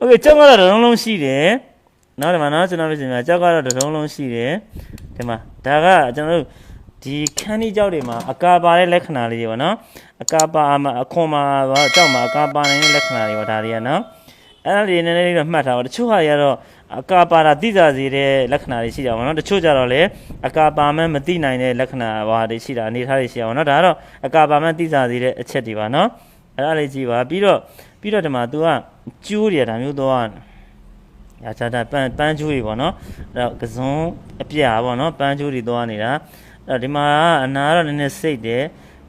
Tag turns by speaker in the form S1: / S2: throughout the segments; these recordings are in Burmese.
S1: โอเคကြောက်ကတော့တစ်လုံးလုံးရှိတယ်နော်ဒီမှာနော်ကျွန်တော်ပြချင်တာကြောက်ကတော့တစ်လုံးလုံးရှိတယ်ဒီမှာဒါကကျွန်တော်တို့ဒီခန်းကြီးကြောက်တွေမှာအကာပါတဲ့လက္ခဏာလေးတွေပေါ့နော်အကာပါမှာအခွန်မှာပေါ့ကြောက်မှာအကာပါနိုင်တဲ့လက္ခဏာတွေပေါ့ဒါတွေကနော်အဲ့ဒါလေးနည်းနည်းလေးတော့မှတ်ထားပါတချို့ဟာတွေကတော့အကာပါတာသိကြစေတဲ့လက္ခဏာတွေရှိကြပါတော့တချို့ကြတော့လေအကာပါမှန်းမသိနိုင်တဲ့လက္ခဏာဘာတွေရှိတာအနေထားတွေရှိအောင်နော်ဒါကတော့အကာပါမှန်းသိကြစေတဲ့အချက်တွေပါနော်အဲ့ဒါလေးကြည့်ပါပြီးတော့ပြီးတော့ဒီမှာ तू က ကျိုးတွေကဒါမျိုးတော့ရာချတာပန်းပန်းကျိုးတွေပေါ့နော်အဲ့တော့ကစုံအပြာပေါ့နော်ပန်းကျိုးတွေသွားနေတာအဲ့တော့ဒီမှာအနာကတော့နည်းနည်းစိတ်တယ်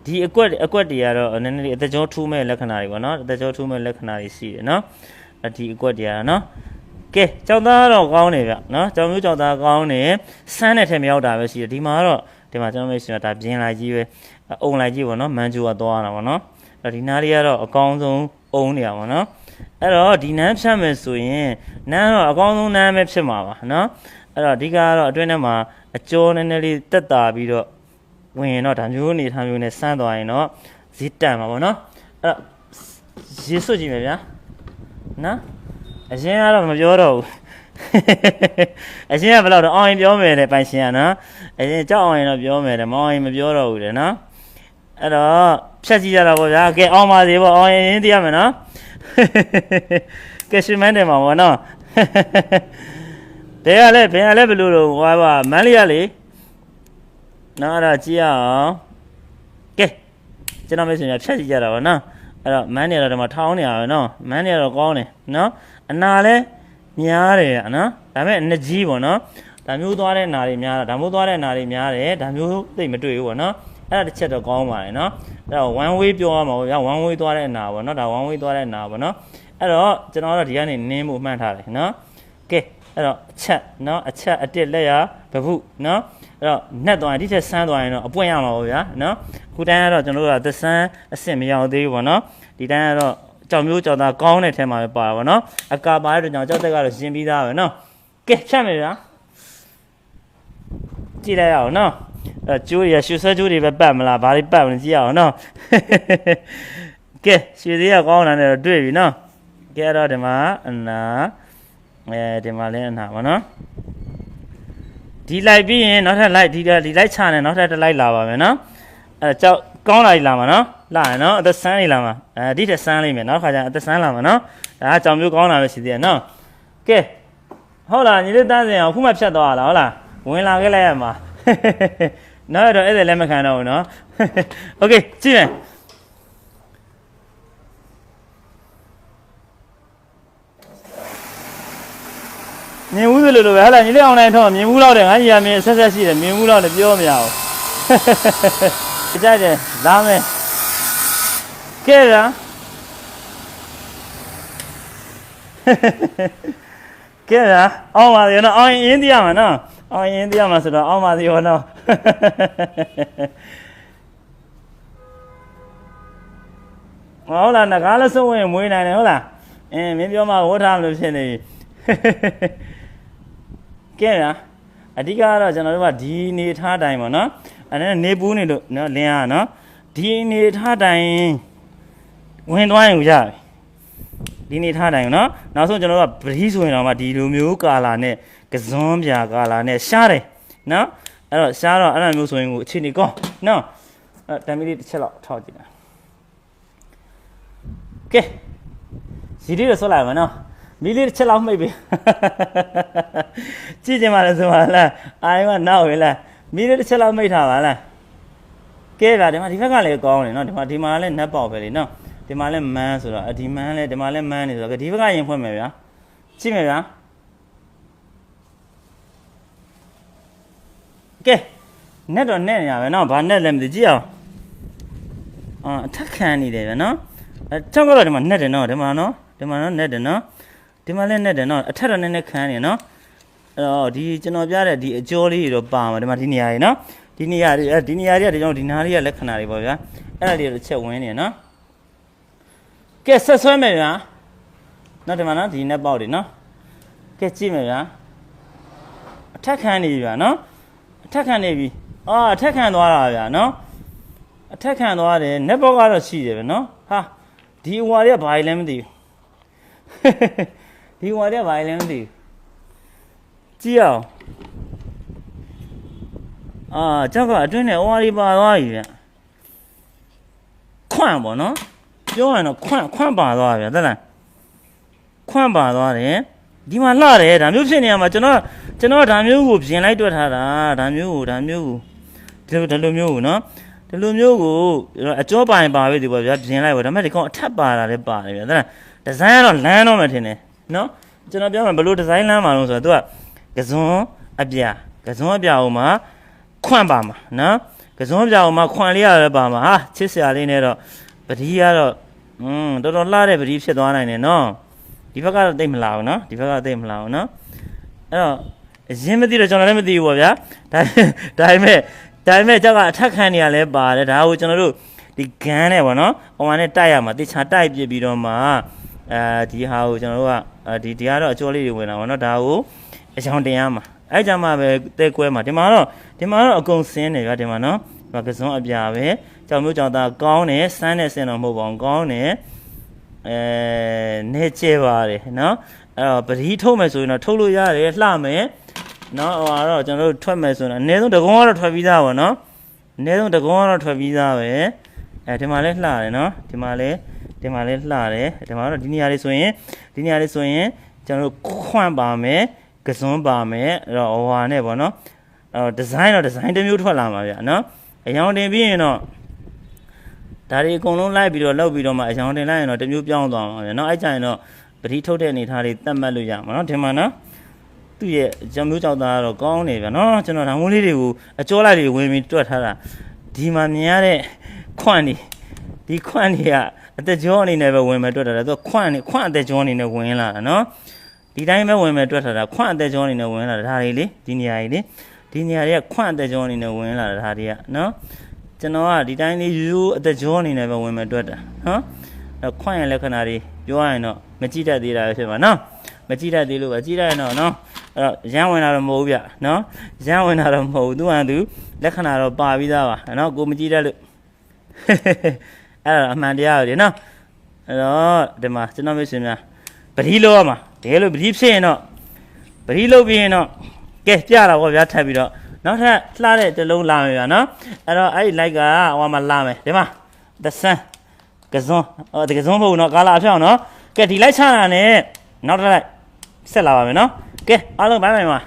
S1: ဒီအကွက်အကွက်တွေကတော့နည်းနည်းလေးအသက်ကြောထူးမဲ့လက္ခဏာတွေပေါ့နော်အသက်ကြောထူးမဲ့လက္ခဏာတွေရှိတယ်နော်အဲ့ဒီအကွက်တွေကတော့နော်ကဲကြောက်သားတော့ကောင်းတယ်ဗျနော်ကြောင်မျိုးကြောက်သားကောင်းတယ်ဆန်းတဲ့ထဲမရောက်တာပဲရှိတယ်ဒီမှာကတော့ဒီမှာကျွန်တော်မျိုးရှိတာဒါပြင်းလိုက်ကြီးပဲအုံလိုက်ကြီးပေါ့နော်မန်ဂျူကသွားတာပေါ့နော်အဲ့တော့ဒီနားလေးကတော့အကောင်းဆုံး အုံးနေတာပေါ့နော်အဲ့တော့ဒီနန်းဖြတ်မယ်ဆိုရင်နန်းတော့အကောင်းဆုံးနန်းပဲဖြစ်မှာပါနော်အဲ့တော့အဓိကကတော့အတွင်းထဲမှာအကျော်နည်းနည်းလေးတက်တာပြီးတော့ဝင်ရင်တော့ဒါမျိုးအနေထားမျိုးနဲ့ဆန်းသွားရင်တော့ဈေးတန်မှာပေါ့နော်အဲ့တော့ရေစွတ်ကြည့်မယ်ဗျာနော်အရင်ကတော့မပြောတော့ဘူးအရှင်ကဘယ်လောက်တော့အောင်ရင်ပြောမယ်တဲ့ပိုင်ရှင်ကနော်အရှင်ကြောက်အောင်ရင်တော့ပြောမယ်တဲ့မအောင်ရင်မပြောတော့ဘူးတဲ့နော် အဲ့တော့ဖြတ်ကြည့်ရတာပေါ့ဗျာကဲအောင်ပါစေပေါ့အောင်ရင်ရင်းသိရမယ်နော်ကဲရှင်မန်းတယ်မှာပေါ့နော်တဲကလည်းဘယ်ကလည်းဘယ်လိုတော့ဟွာပါမန်းလေးရလေနော်အဲ့ဒါကြည့်ရအောင်ကဲကျွန်တော်မဆိုရင်ဖြတ်ကြည့်ကြတာပေါ့နော်အဲ့တော့မန်းနေတော့ဒီမှာထောင်းနေရပဲနော်မန်းနေတော့ကောင်းတယ်နော်အနာလည်းများတယ်နော်ဒါပေမဲ့အနကြီးပေါ့နော်ဒါမျိုးသွားတဲ့နာတွေများတာဒါမျိုးသွားတဲ့နာတွေများတယ်ဒါမျိုးသိပ်မတွေ့ဘူးပေါ့နော် အဲ့ဒါတစ်ချက်တော့ကောင်းပါတယ်နော်အဲ့တော့ one way ပြောရမှာပေါ့ဗျာ one way သွားတဲ့နာပေါ့နော်ဒါ one way သွားတဲ့နာပေါ့နော်အဲ့တော့ကျွန်တော်တို့ဒီကနေနင်းဖို့မှန်းထားတယ်နော်ကဲအဲ့တော့အချက်နော်အချက်အတစ်လက်ရဗဟုနော်အဲ့တော့နှက်သွားရင်ဒီထက်ဆန်းသွားရင်တော့အပွင့်ရမှာပေါ့ဗျာနော်ခုတိုင်းကတော့ကျွန်တော်တို့ကသဆန်းအစ်စ်မရောက်သေးဘူးပေါ့နော်ဒီတိုင်းကတော့ကြောင်မျိုးကြောင်သားကောင်းတဲ့ထဲမှာပဲပါတာပေါ့နော်အကာပါတဲ့ကြောင်ကြောက်တက်ကတော့ရှင်းပြီးသားပဲနော်ကဲဖြတ်မယ်ဗျာကြည့်လိုက်ရအောင်နော် အဲ့ကျိုးရရွှေဆွဲကျိုးတွေပဲပတ်မလားဘာတွေပတ်မလဲကြည့်ရအောင်နော်ကဲရွှေသေးကကောင်းတာနဲ့တော့တွေ့ပြီနော်ကဲတော့ဒီမှာအနာအဲဒီမှာလည်းအနာပါနော်ဒီလိုက်ပြီးရင်နောက်ထပ်လိုက်ဒီဒီလိုက်ချနေနောက်ထပ်တစ်လိုက်လာပါမယ်နော်အဲကြောက်ကောင်းလာပြီလာမှာနော်လာရနော်အသက်ဆန်းနေလာမှာအဲဒီထက်ဆန်းလိမ့်မယ်နောက်ခါကျရင်အသက်ဆန်းလာမှာနော်ဒါကကြောင်မျိုးကောင်းလာလို့ရှိသေးတယ်နော်ကဲဟုတ်လားညီလေးတန်းစင်အောင်ခုမှဖြတ်သွားတာဟုတ်လားဝင်လာခဲ့လိုက်ရမှာ နောက်ရတော့အဲ့ဒါလည်းမခံတော့ဘူးနော်โอเคကြည့်မယ် မြင်ဘူးသလိုလိုပဲဟာလာညီလေးအောင်လိုက်တော့မြင်ဘူးတော့တယ်ငါကြီးကမြင်ဆက်ဆက်ရှိတယ်မြင်ဘူးတော့လည်းပြောမရဘူးကြိုက်တယ်လာမယ်ကဲလားကဲလားအောင်ပါသေးနော်အောင်ရင်အင်းတရားမှာနော် အောင်ရင်အင်းတရားမှာဆိုတော့အောင်ပါသေးရောနော်ဟုတ်လားငကားလည်းစုံဝင်မွေးနိုင်တယ်ဟုတ်လားအင်းမင်းပြောမှဝတ်ထားမလို့ဖြစ်နေပြီကဲလားအဓိကကတော့ကျွန်တော်တို့ကဒီနေထားတိုင်းပေါ့နော်အဲ့ဒါနေပူးနေလို့နော်လင်းရနော်ဒီနေထားတိုင်းဝင်သွားရင်ရပြီဒီနေထားတိုင်းနော်နောက်ဆုံးကျွန်တော်တို့ကပတိဆိုရင်တော့မှဒီလိုမျိုးကာလာနဲ့ ကစွန်းပြာကာလာနဲ့ရှားတယ်နော်အဲ့တော့ရှားတော့အဲ့လိုမျိုးဆိုရင်ကိုအခြေအနေကောင်းနော်အဲ့တမ်းမီလေးတစ်ချက်လောက်ထောက်ကြည့်တာကဲစီဒီရဆွလိုက်ပါနော်မီလေးတစ်ချက်လောက်မှိတ်ပြီကြည့်ကြပါလေဆိုပါလားအာယကနောက်ရလားမီလေးတစ်ချက်လောက်မှိတ်ထားပါလားကဲလားဒီမှာဒီဘက်ကလည်းကောင်းတယ်နော်ဒီမှာဒီမှာလည်းနက်ပေါက်ပဲလေနော်ဒီမှာလည်းမန်းဆိုတော့ဒီမန်းလည်းဒီမှာလည်းမန်းနေဆိုတော့ဒီဘက်ကရင်ဖွင့်မယ်ဗျာကြည့်မယ်ဗျာ ကဲနက်တော့နက်နေရပဲနော်ဘာနက်လဲမသိကြည့်အောင်အာအထက်ခံနေတယ်ဗျာနော်အဲချောက်ကတော့ဒီမှာနက်တယ်နော်ဒီမှာနော်ဒီမှာနော်နက်တယ်နော်ဒီမှာလည်းနဲ့တယ်နော်အထက်တော့နည်းနည်းခန်းနေနော်အဲ့တော့ဒီကျွန်တော်ပြတဲ့ဒီအကျော်လေးတွေတော့ပါမှာဒီမှာဒီနေရာတွေနော်ဒီနေရာတွေအဲဒီနေရာတွေကဒီကျွန်တော်ဒီနားလေးကလက္ခဏာတွေပေါ့ဗျာအဲ့ဒါတွေတော့ချက်ဝင်နေနော်ကဲဆက်ဆွဲမယ်ဗျာနော်ဒီမှာနော်ဒီနဲ့ပေါက်တွေနော်ကဲကြည့်မယ်ဗျာအထက်ခန်းနေပြီဗျာနော်အ ထက်ခန်းနေပြီအာအထက်ခန်းသွားတာဗျာနော်အထက်ခန်းသွားတယ် net ပေါက်ကတော့ရှိတယ်ဗျာနော်ဟာဒီဟွာတွေကဘာကြီးလဲမသိဘူးဒီဟိုတဲ့ဘာလဲမသိဘူးကြည့်အောင်အာကြောက်ကအတွင်းနဲ့ OR ပါသွားပြီဗျခွန့်ပေါ့နော်ပြောရရင်တော့ခွန့်ခွန့်ပါသွားဗျသက်လားခွန့်ပါသွားတယ် ဒီမှာလှတယ်ဒါမျိုးဖြစ်နေရမှာကျွန်တော်ကျွန်တော်ဒါမျိုးကိုပြင်လိုက်တွက်ထားတာဒါမျိုးကိုဒါမျိုးကိုဒီလိုဒီလိုမျိုးကိုနော်ဒီလိုမျိုးကိုအကျောပိုင်ပါပဲဒီပေါ့ဗျာပြင်လိုက်ပါဒါပေမဲ့ဒီကောင်အထက်ပါတာလည်းပါတယ်ဗျာသက်လားဒီဇိုင်းကတော့လမ်းတော့မှထင်တယ်နော်ကျွန်တော်ပြောမှာဘယ်လိုဒီဇိုင်းလမ်းမှာလို့ဆိုတော့သူကကစွန်းအပြာကစွန်းအပြာဟိုမှာခွန့်ပါမှာနော်ကစွန်းအပြာဟိုမှာခွန့်လေးရတယ်ပါမှာဟာချစ်စရာလေးနဲ့တော့ပတိကတော့อืมတော်တော်လှတဲ့ပတိဖြစ်သွားနိုင်တယ်နော် ဒီဘက်ကတော့တိတ်မလာဘူးနော်ဒီဘက်ကတော့တိတ်မလာဘူးနော်အဲ့တော့အရင်မသိတော့ကျွန်တော်လည်းမသိဘူးပေါ့ဗျာဒါဒါပေမဲ့ဒါပေမဲ့ကျောက်ကအထက်ခံနေရလဲပါတယ်ဒါကိုကျွန်တော်တို့ဒီဂန်းနဲ့ပေါ့နော်အဝါနဲ့တိုက်ရမှာတေချာတိုက်ပြပြီးတော့မှအဲဒီဟာကိုကျွန်တော်တို့ကအဲဒီဒီကတော့အကျော်လေးတွေဝင်တာပေါ့နော်ဒါကိုအချောင်းတင်ရမှာအဲ့ကြမှာပဲတဲကွဲမှာဒီမှာတော့ဒီမှာတော့အကုန်စင်းနေဗျာဒီမှာနော်ဒီမှာကစုံအပြာပဲကြောင်မျိုးကြောင်သားကောင်းတယ်စမ်းတဲ့စင်တော့မဟုတ်ပါဘူးကောင်းတယ် အဲနေကျဲပါတယ်နော်အဲ့တော့ပတိထုတ်မယ်ဆိုရင်တော့ထုတ်လို့ရတယ်လှမယ်နော်ဟိုကတော့ကျွန်တော်တို့ထွက်မယ်ဆိုရင်အနည်းဆုံးတကုံးကတော့ထွက်ပြီးသားပါနော်အနည်းဆုံးတကုံးကတော့ထွက်ပြီးသားပဲအဲဒီမှာလဲလှတယ်နော်ဒီမှာလဲဒီမှာလဲလှတယ်ဒီမှာတော့ဒီနေရာလေးဆိုရင်ဒီနေရာလေးဆိုရင်ကျွန်တော်တို့ခွန့်ပါမယ်ကစွန်းပါမယ်အဲ့တော့ဟိုဟာနဲ့ပေါ့နော်အဲ့တော့ဒီဇိုင်းတော့ဒီဇိုင်းတစ်မျိုးထွက်လာမှာဗျာနော်အယောင်တင်ပြီးရင်တော့ ဒါတွေအကုန်လုံးလိုက်ပြီးတော့လောက်ပြီးတော့မှအယောင်တင်လိုက်ရင်တော့တစ်မျိုးပြောင်းသွားမှာဗျာနော်အဲ့ကြရင်တော့ပတိထုတ်တဲ့အနေထားတွေတတ်မှတ်လို့ရမှာနော်ဒီမှာနော်သူ့ရဲ့ဂျံမျိုးကြောက်သားကတော့ကောင်းနေဗျာနော်ကျွန်တော်ဒါမိုးလေးတွေကိုအကျော်လိုက်တွေဝင်ပြီးတွက်ထားတာဒီမှာမြင်ရတဲ့ခွန့်နေဒီခွန့်နေကအသက်ကျော်အနေနဲ့ပဲဝင်မယ်တွက်ထားတာသူကခွန့်နေခွန့်အသက်ကျော်အနေနဲ့ဝင်လာတာနော်ဒီတိုင်းပဲဝင်မယ်တွက်ထားတာခွန့်အသက်ကျော်အနေနဲ့ဝင်လာတာဒါတွေလေဒီနေရာကြီးလေဒီနေရာတွေကခွန့်အသက်ကျော်အနေနဲ့ဝင်လာတာဒါတွေကနော် ကျွန်တော်ကဒီတိုင်းလေးရိုးရိုးအသက်ကျော်အနေနဲ့ပဲဝင်မယ်တွက်တာနော်အဲခွန့်ရဲ့လက္ခဏာတွေပြောရရင်တော့မကြည့်တတ်သေးတာပဲဖြစ်ပါနော်မကြည့်တတ်သေးလို့ပဲကြည့်တတ်ရင်တော့နော်အဲ့တော့ရမ်းဝင်တာတော့မဟုတ်ဘူးဗျနော်ရမ်းဝင်တာတော့မဟုတ်ဘူးသူကသူလက္ခဏာတော့ပါပြီးသားပါနော်ကိုမကြည့်တတ်လို့အဲ့ဒါအမှန်တရားပဲနော်အဲ့တော့ဒီမှာကျွန်တော်မိတ်ဆွေများပတိလို့ရမှာတကယ်လို့ပတိဖြစ်ရင်တော့ပတိလို့ပြီးရင်တော့ကဲပြတာပေါ့ဗျာထပ်ပြီးတော့ နောက်ထပ်လှတဲ့တစ်လုံးလာမယ်ဗျာနော်အဲ့တော့အဲ့ဒီ like ကဟိုမှာလာမယ်ဒီမှာ the sun ကစွန်းအော်ဒီကစွန်းမဟုတ်ဘူးနော်ကာလာအဖြောင်းနော်ကဲဒီ like ချတာနဲ့နောက်ထပ် like ဆက်လာပါမယ်နော်ကဲအားလုံးဘိုင်ဘိုင်ပါ